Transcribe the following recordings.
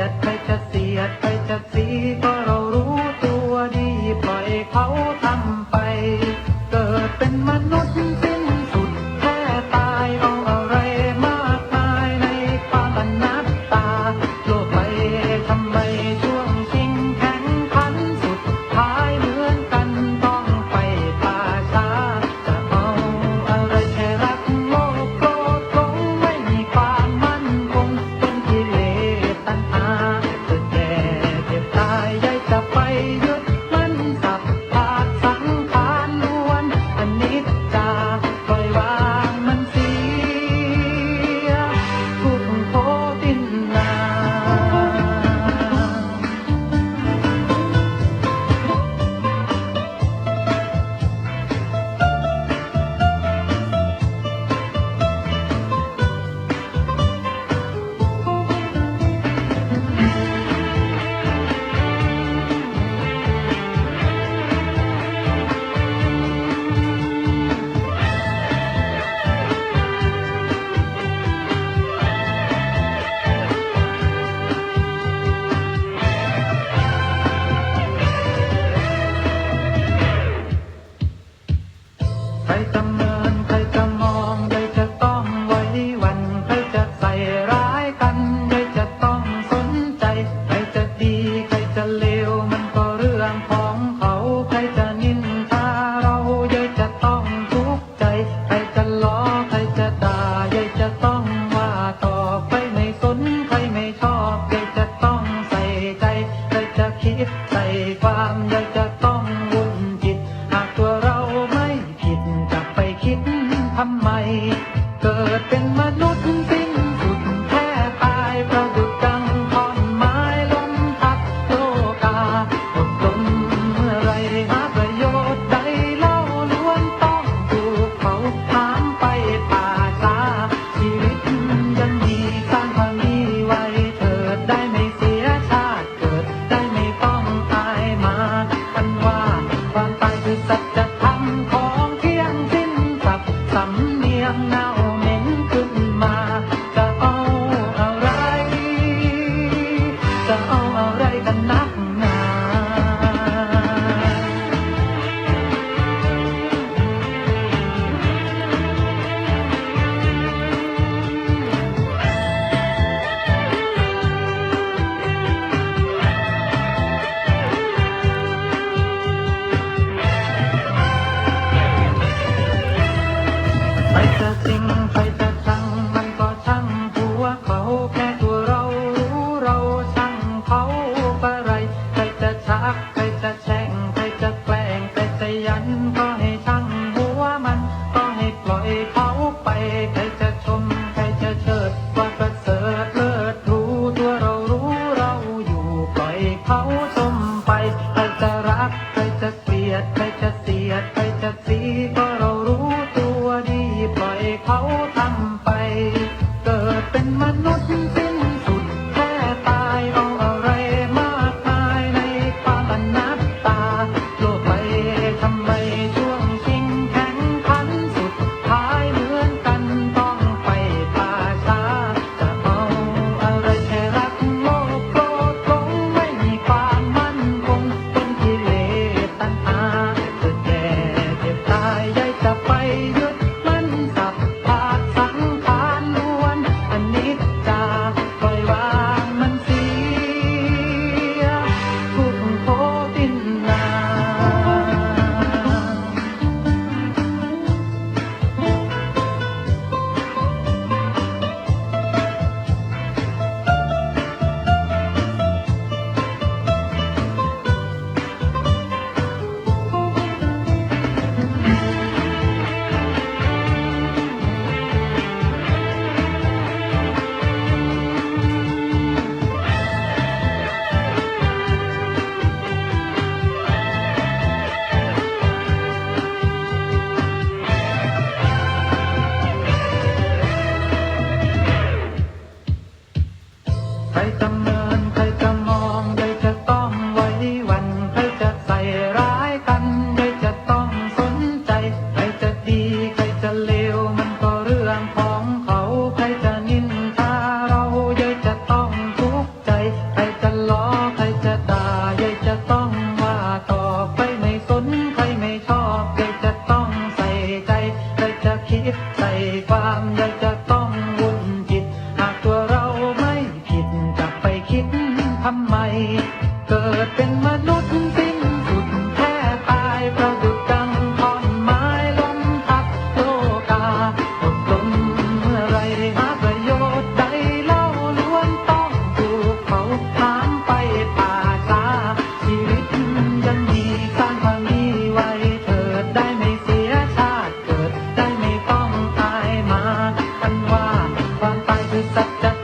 ยดไปจะเสียดไปจะสีก็รอ มนุษย์สิ้นสุดแค่ตายประดุจดังท่อนไม้ลมพัดโลกาอดทนเมื่อไรหาประโยชน์ใดเล่าล้วนต้องถูกเผาถามไปป่าซาชีวิตยังมีสร้างควาไว้เถิดได้ไม่เสียชาติเกิดได้ไม่ต้องตายมากันว่าความตายคือสัจธ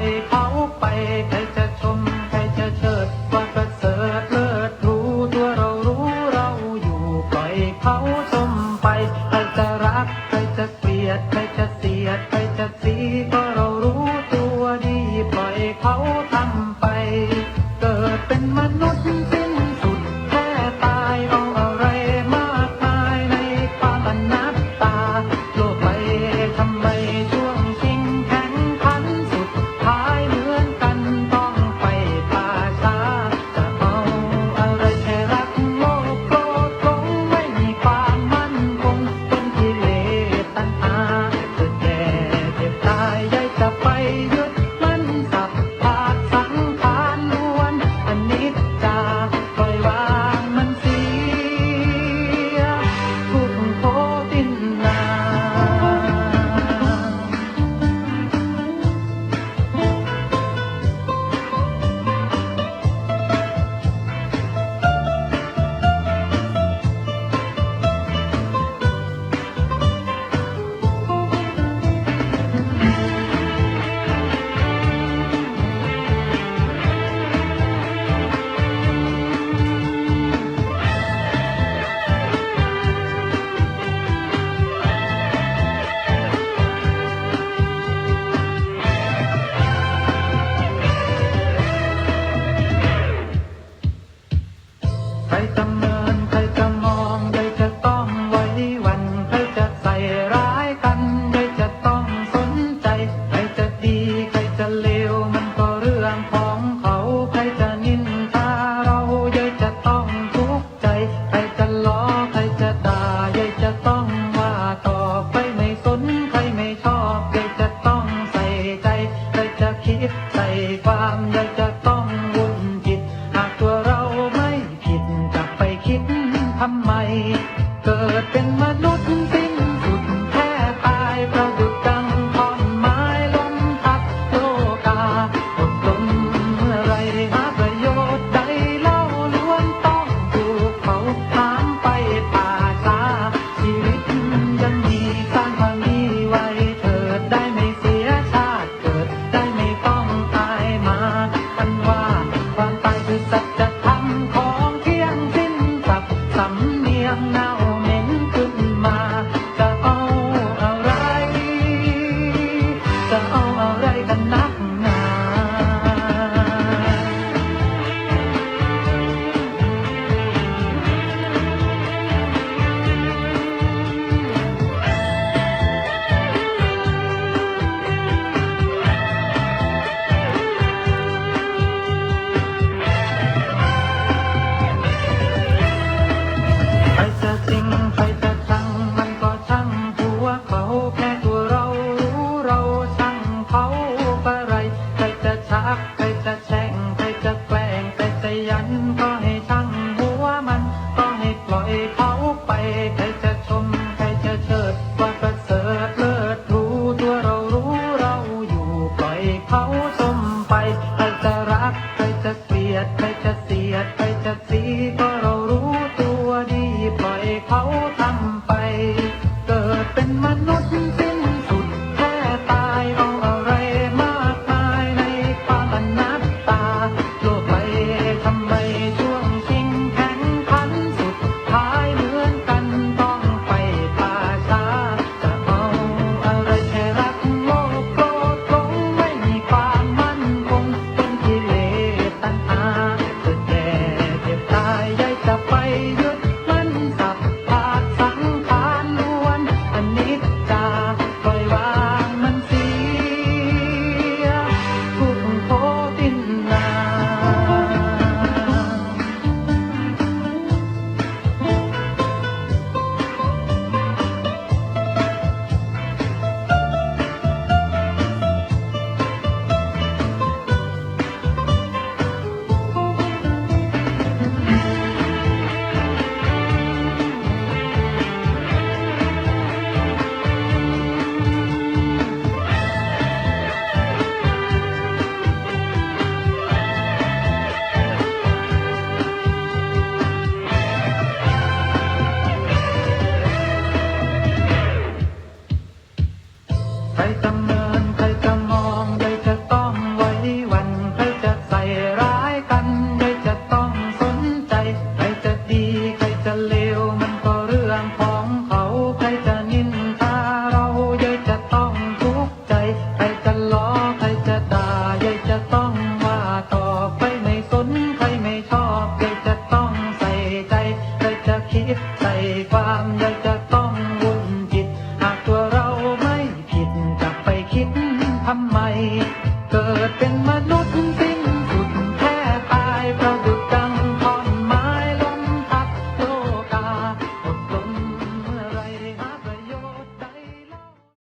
Bye.